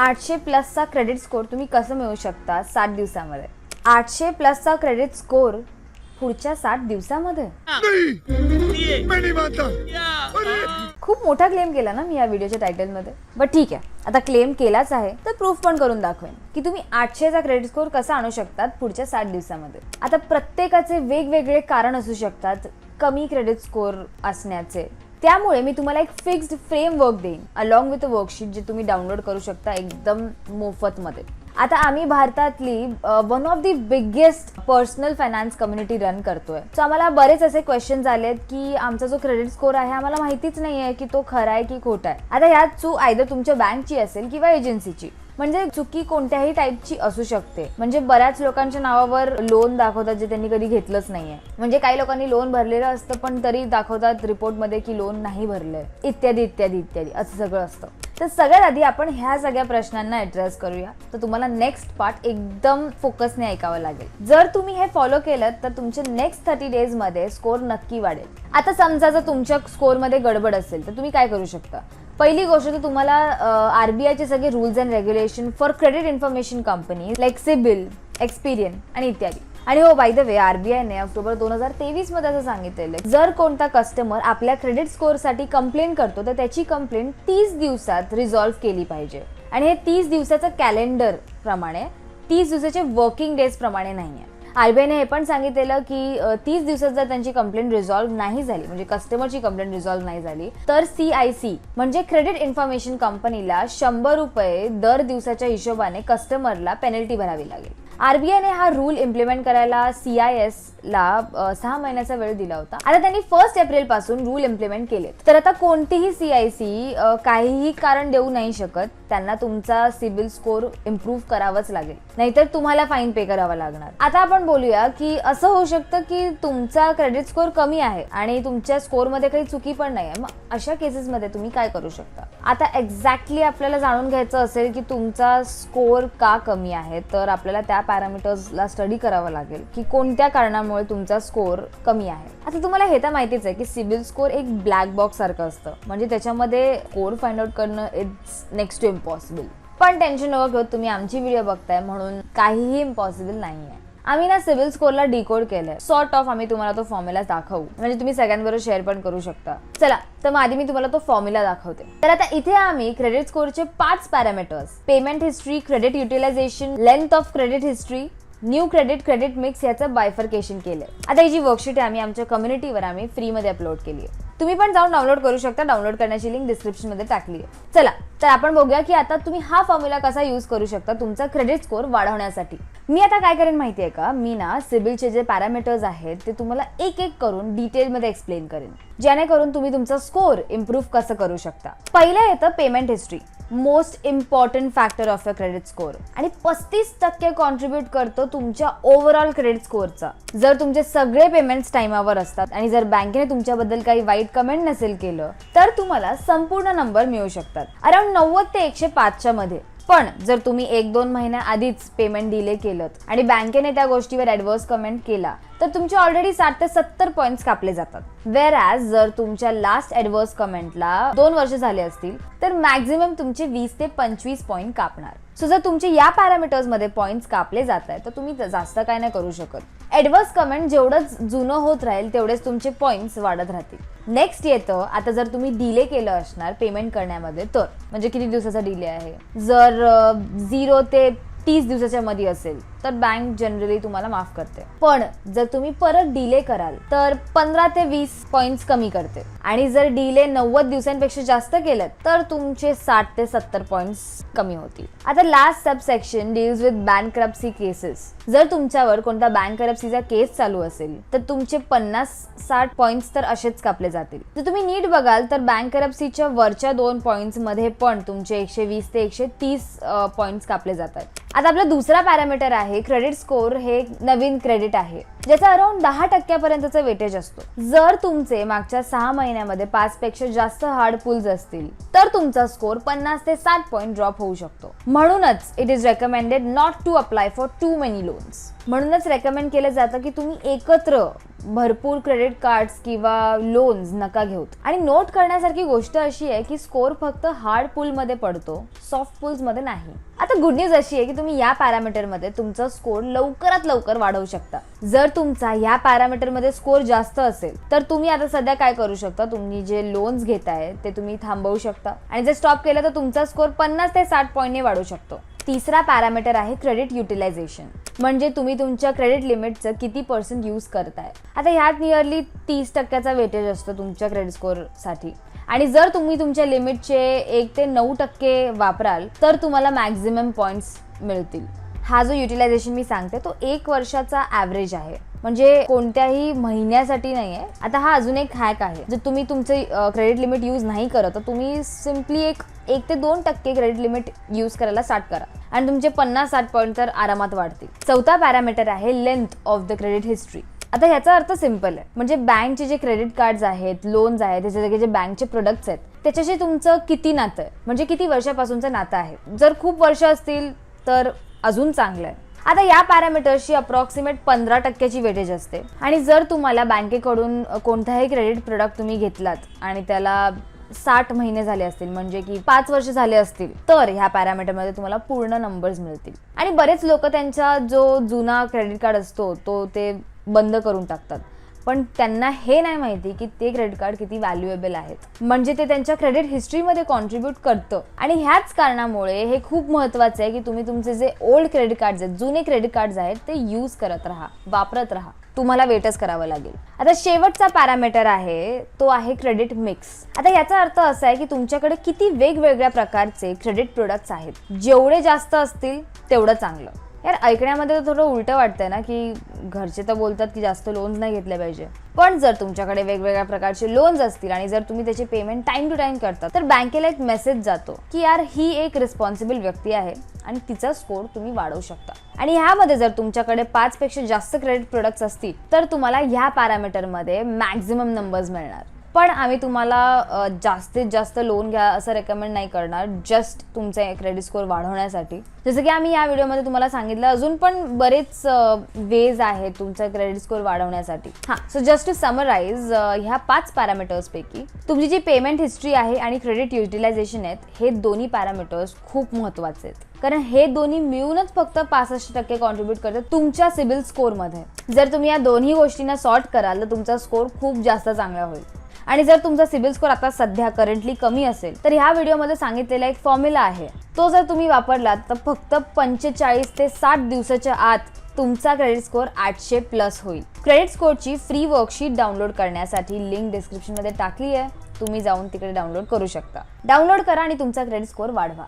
आठशे प्लसचा credit score तुम्ही कसं मिळवू शकता सात दिवसामध्ये? आठशे प्लसचा क्रेडिट स्कोअर पुढच्या सात दिवसामध्ये? खूप मोठा क्लेम केला ना मी या व्हिडिओच्या टायटलमध्ये बट ठीक आहे. आता क्लेम केलाच आहे तर प्रूफ पण करून दाखवेन. की तुम्ही आठशेचा क्रेडिट स्कोअर कसा आणू शकतात पुढच्या सात दिवसामध्ये? आता प्रत्येकाचे वेगवेगळे कारण असू शकतात. कमी क्रेडिट स्कोअर असण्याचे त्यामुळे मी तुम्हाला एक फिक्स्ड फ्रेमवर्क देईन अलॉंग विथ अ वर्कशीट जे तुम्ही डाउनलोड करू शकता एकदम मोफतमध्ये. आता आम्ही भारतातली one of the biggest personal finance community run करतोय. सो आम्हाला बरेच असे क्वेश्चन्स आलेत की आमचा जो क्रेडिट स्कोर आहे आम्हाला माहितीच नाही आहे की तो खरा आहे की खोटा आहे. आता ह्यात चू आयदर तुमच्या बँकची असेल किंवा एजन्सीची म्हणजे चुकी कोणत्याही टाईपची असू शकते. म्हणजे बऱ्याच लोकांच्या नावावर लोन दाखवतात जे त्यांनी कधी घेतलंच नाहीये. म्हणजे काही लोकांनी लोन भरलेलं असतं पण तरी दाखवतात रिपोर्टमध्ये की लोन नाही भरलंय. इत्यादी इत्यादी इत्यादी. असं सगळं असतं. तर सगळ्यात आधी आपण ह्या सगळ्या प्रश्नांना ॲड्रेस करूया. तर तुम्हाला नेक्स्ट पार्ट एकदम फोकसने ऐकावं लागेल. जर तुम्ही हे फॉलो केलं तर तुमचे नेक्स्ट थर्टी डेजमध्ये स्कोर नक्की वाढेल. आता समजा जर तुमच्या स्कोरमध्ये गडबड असेल तर तुम्ही काय करू शकता? पहिली गोष्ट तर तुम्हाला आरबीआयचे सगळे rules and regulation for credit information company like Experian आणि इत्यादी. आणि हो बाय द वे आरबीआयने ऑक्टोबर दोन हजार तेवीसमध्ये असं सांगितलेलं आहे, जर कोणता कस्टमर आपल्या क्रेडिट स्कोअरसाठी कंप्लेंट करतो तर त्याची कंप्लेंट तीस दिवसात रिझॉल्व्ह केली पाहिजे. आणि हे तीस दिवसाचं कॅलेंडर प्रमाणे तीस दिवसाचे वर्किंग डेज प्रमाणे नाही आहे आरबीआयने हे पण सांगितलेलं की तीस दिवसात जर त्यांची कंप्लेंट रिझॉल्व्ह नाही झाली म्हणजे कस्टमरची कंप्लेंट रिझॉल्व्ह नाही झाली तर सी आय सी म्हणजे क्रेडिट इन्फॉर्मेशन कंपनीला शंभर रुपये दर दिवसाच्या हिशोबाने कस्टमरला पेनल्टी भरावी लागेल. आरबीआयने हा रूल इम्प्लिमेंट करायला सी आय एस ला सहा महिन्याचा वेळ दिला होता. आता त्यांनी फर्स्ट एप्रिलपासून रूल इम्प्लिमेंट केले तर आता कोणतीही सी आय सी काहीही कारण देऊ नाही शकत. त्यांना तुमचा सिबिल स्कोर इम्प्रूव्ह करावाच लागेल. नाहीतर तुम्हाला फाईन पे करावा लागणार. आता आपण बोलूया की असं होऊ शकतं की तुमचा क्रेडिट स्कोर कमी आहे आणि तुमच्या स्कोरमध्ये काही चुकी पण नाही आहे. मग अशा केसेसमध्ये तुम्ही काय करू शकता? आता एक्झॅक्टली आपल्याला जाणून घ्यायचं असेल की तुमचा स्कोअर का कमी आहे तर आपल्याला त्या पॅरामीटर्सला स्टडी करावं लागेल की कोणत्या कारणामुळे तुमचा स्कोअर कमी आहे. आता तुम्हाला हे तर माहितीच आहे की सिबिल स्कोअर एक ब्लॅक बॉक्स सारखं असतं. म्हणजे त्याच्यामध्ये स्कोअर फाइंड आउट करणं इट्स नेक्स्ट टू इम्पॉसिबल पण टेन्शन नको घेऊ तुम्ही आमची व्हिडिओ बघताय म्हणून काहीही इम्पॉसिबल नाही आहे आम्ही ना सिव्हिल स्कोअरला डिकोड केलंय. सॉर्ट ऑफ आम्ही तुम्हाला तो फॉर्म्युला दाखवू. म्हणजे तुम्ही सगळ्यांबरोबर शेअर पण करू शकता. चला तर मग आधी मी तुम्हाला तो फॉर्म्युला दाखवते. तर आता इथे आम्ही क्रेडिट स्कोअरचे पाच parameters payment history credit utilization length of credit history new credit credit mix याचं बायफर्केशन केलंय. आता ही जी वर्कशीट आहे आम्ही आमच्या कम्युनिटीवर आम्ही फ्रीमध्ये अपलोड केली आहे. तुम्ही पण जाऊन डाउनलोड करू शकता. डाउनलोड करण्याची लिंक डिस्क्रिप्शनमध्ये टाकली आहे. चला तर आपण बघूया की आता तुम्ही हा फॉर्म्युला कसा यूज करू शकता तुमचा क्रेडिट स्कोअर वाढवण्यासाठी. मी आता काय करेन माहितीये का? मी ना सिबिलचे जे पॅरामीटर्स आहेत ते तुम्हाला एक एक करून डिटेलमध्ये एक्सप्लेन करेन. जेणेकरून तुम्ही तुमचा स्कोअर इम्प्रूव्ह कसं करू शकता. पहिलं येतं payment history most important factor of a credit score आणि पस्तीस टक्के कॉन्ट्रीब्युट करतो तुमच्या ओव्हरऑल क्रेडिट स्कोअरचा जर तुमचे सगळे पेमेंट्स टाइमावर असतात आणि जर बँकेने तुमच्याबद्दल काही वाईट कमेंट नसेल केलं तर तुम्हाला संपूर्ण नंबर मिळू शकतात. अराउंड नव्वद ते एकशे पाचच्या मध्ये. पण जर तुम्ही एक दोन महिन्या आधीच पेमेंट डिले केलं आणि बँकेने त्या गोष्टीवर ऍडव्हर्स कमेंट केला तर तुमचे ऑलरेडी साठ ते सत्तर पॉईंट्स कापले जातात. वेर ॲज जर तुमच्या लास्ट ऍडव्हर्स कमेंटला दोन वर्ष झाले असतील तर मॅक्झिमम तुमचे वीस ते पंचवीस पॉईंट कापणार. सो जर तुमचे या पॅरामीटर्समध्ये पॉईंट्स कापले जात आहेत तर तुम्ही जास्त काय नाही करू शकत. ऍडव्हर्स कमेंट जेवढंच जुनं होत राहील तेवढेच तुमचे पॉईंट्स वाढत राहतील. नेक्स्ट येतं आता जर तुम्ही डिले केलं असणार पेमेंट करण्यामध्ये तर. म्हणजे किती दिवसाचा डिले आहे? जर झिरो ते तीस दिवसाच्या मध्ये असेल तर बँक जनरली तुम्हाला माफ करते. पण जर तुम्ही परत डिले कराल तर पंधरा ते वीस पॉईंट्स कमी करते. आणि जर डिले नव्वद दिवसांपेक्षा जास्त केलं तर तुमचे साठ ते सत्तर पॉईंट्स कमी होतील. आता last sub section deals with bankruptcy cases जर तुमच्यावर कोणता बँक करप्सीचा केस चालू असेल तर तुमचे पन्नास साठ पॉईंट्स तर असेच कापले जातील. जर तुम्ही नीट बघाल तर बँक करप्सीच्या वरच्या दोन पॉईंट्समध्ये पण तुमचे एकशे वीस ते एकशे तीस पॉईंट्स कापले जातात. आता आपला दुसरा पॅरामीटर आहे आहे. क्रेडिट स्कोअर हे नवीन क्रेडिट आहे. ज्याचा अराउंड दहा टक्क्यापर्यंतचा वेटेज असतो. जर तुमचे मागच्या सहा महिन्यामध्ये पाच पेक्षा जास्त हार्ड पुल्स असतील तर तुमचा स्कोअर पन्नास ते सात पॉईंट ड्रॉप होऊ शकतो. म्हणूनच it is recommended not to apply for too many loans म्हणूनच रेकमेंड केलं जातं की तुम्ही एकत्र भरपूर क्रेडिट कार्ड्स किंवा लोन्स नका घेऊत. आणि नोट करण्यासारखी गोष्ट अशी आहे की स्कोअर फक्त हार्ड पुलमध्ये पडतो सॉफ्ट पुल्समध्ये नाही. आता गुड न्यूज अशी आहे की तुम्ही या पॅरामीटरमध्ये तुमचा स्कोर लवकरात लवकर वाढवू शकता. जर तुमचा या पॅरामीटरमध्ये स्कोअर जास्त असेल तर तुम्ही आता सध्या काय करू शकता? तुम्ही जे लोन्स घेताय ते तुम्ही थांबवू शकता. आणि जर स्टॉप केलं तर तुमचा स्कोअर पन्नास ते साठ पॉईंटने वाढू शकतो. तिसरा पॅरामीटर आहे क्रेडिट युटिलायझेशन म्हणजे तुम्ही तुमच्या क्रेडिट लिमिटचं किती पर्सेंट यूज करताय. आता ह्यात नियरली तीस टक्क्याचा वेटेज असतो तुमच्या क्रेडिट स्कोरसाठी आणि जर तुम्ही तुमच्या लिमिटचे एक ते नऊ टक्के वापराल तर तुम्हाला मॅक्झिमम पॉईंट्स मिळतील. हा जो युटिलायझेशन मी सांगते तो एक वर्षाचा ॲव्हरेज आहे. म्हणजे कोणत्याही महिन्यासाठी नाही आहे आता हा अजून एक हॅक आहे. जर तुम्ही तुमचे क्रेडिट लिमिट यूज नाही करत तर तुम्ही सिम्पली एक एक ते दोन टक्के क्रेडिट लिमिट यूज करायला स्टार्ट करा. आणि तुमचे पन्नास साठ पॉईंट तर आरामात वाढतील. चौथा पॅरामीटर आहे length of the credit history आता ह्याचा अर्थ सिंपल आहे. म्हणजे बँकचे जे क्रेडिट कार्ड्स आहेत लोन्स आहेत त्याच्या जे बँकचे प्रोडक्ट्स आहेत त्याच्याशी तुमचं किती नातं आहे? म्हणजे किती वर्षापासूनचं नातं आहे? जर खूप वर्ष असतील तर अजून चांगलं आहे. आता या पॅरामीटर्सची अप्रॉक्सिमेट पंधरा टक्क्याची वेटेज असते. आणि जर तुम्हाला बँकेकडून कोणताही क्रेडिट प्रोडक्ट तुम्ही घेतलात आणि त्याला साठ महिने झाले असतील म्हणजे की पाच वर्ष झाले असतील तर ह्या पॅरामीटरमध्ये तुम्हाला पूर्ण नंबर्स मिळतील. आणि बरेच लोक त्यांचा जो जुना क्रेडिट कार्ड असतो तो ते बंद करून टाकतात. पण त्यांना हे नाही माहिती की ते क्रेडिट कार्ड किती व्हॅल्युएबल आहेत. म्हणजे ते त्यांच्या क्रेडिट हिस्ट्रीमध्ये कॉन्ट्रीब्यूट करतं. आणि ह्याच कारणामुळे हे खूप महत्त्वाचं आहे की तुम्ही तुमचे जे ओल्ड क्रेडिट कार्ड्स आहेत जुने क्रेडिट कार्ड्स आहेत ते यूज करत राहा वापरत राहा. तुम्हाला वेटच करावं लागेल. आता शेवटचा पॅरामीटर आहे तो आहे क्रेडिट मिक्स आता याचा अर्थ असा आहे की तुमच्याकडे किती वेगवेगळ्या प्रकारचे क्रेडिट प्रोडक्ट्स आहेत. जेवढे जास्त असतील तेवढं चांगलं. ऐकण्यामध्ये तर थोडं उलटं वाटतंय ना की घरचे तर बोलतात की जास्त लोन्स नाही घेतले पाहिजे. पण जर तुमच्याकडे वेगवेगळ्या प्रकारचे लोन्स असतील आणि जर तुम्ही त्याचे पेमेंट टाइम टू टाइम करता तर बँकेला एक मेसेज जातो की यार ही एक रिस्पॉन्सिबल व्यक्ती आहे आणि तिचा स्कोर तुम्ही वाढवू शकता. आणि ह्यामध्ये जर तुमच्याकडे पाच पेक्षा जास्त क्रेडिट प्रोडक्ट्स असतील तर तुम्हाला ह्या पॅरामीटरमध्ये मॅक्झिमम नंबर्स मिळणार. पण आम्ही तुम्हाला जास्तीत जास्त लोन घ्या असं रेकमेंड नाही करणार. जस्ट तुमचे क्रेडिट स्कोअर वाढवण्यासाठी. जसं की आम्ही या व्हिडिओमध्ये तुम्हाला सांगितलं अजून पण बरेच वेज आहेत तुमचा क्रेडिट स्कोअर वाढवण्यासाठी. हां सो जस्ट टू समराईज ह्या पाच पॅरामीटर्सपैकी तुमची जी पेमेंट हिस्ट्री आहे आणि क्रेडिट युटिलायझेशन आहेत हे दोन्ही पॅरामीटर्स खूप महत्त्वाचे आहेत. कारण हे दोन्ही मिळूनच फक्त पासष्ट टक्के कॉन्ट्रीब्यूट करतात तुमच्या सिबिल स्कोअरमध्ये जर तुम्ही या दोन्ही गोष्टींना सॉर्ट कराल तर तुमचा स्कोअर खूप जास्त चांगला होईल. आणि जर तुमचा सिबिल स्कोअर आता सध्या करंटली कमी असेल तर ह्या व्हिडिओमध्ये सांगितलेला एक फॉर्म्युला आहे. तो जर तुम्ही वापरलात तर फक्त पंचेचाळीस ते साठ दिवसाच्या आत तुमचा क्रेडिट स्कोअर आठशे प्लस होईल. क्रेडिट स्कोअरची फ्री वर्कशीट डाउनलोड करण्यासाठी लिंक डिस्क्रिप्शनमध्ये टाकली आहे. तुम्ही जाऊन तिकडे डाउनलोड करू शकता. डाउनलोड करा आणि तुमचा क्रेडिट स्कोअर वाढवा.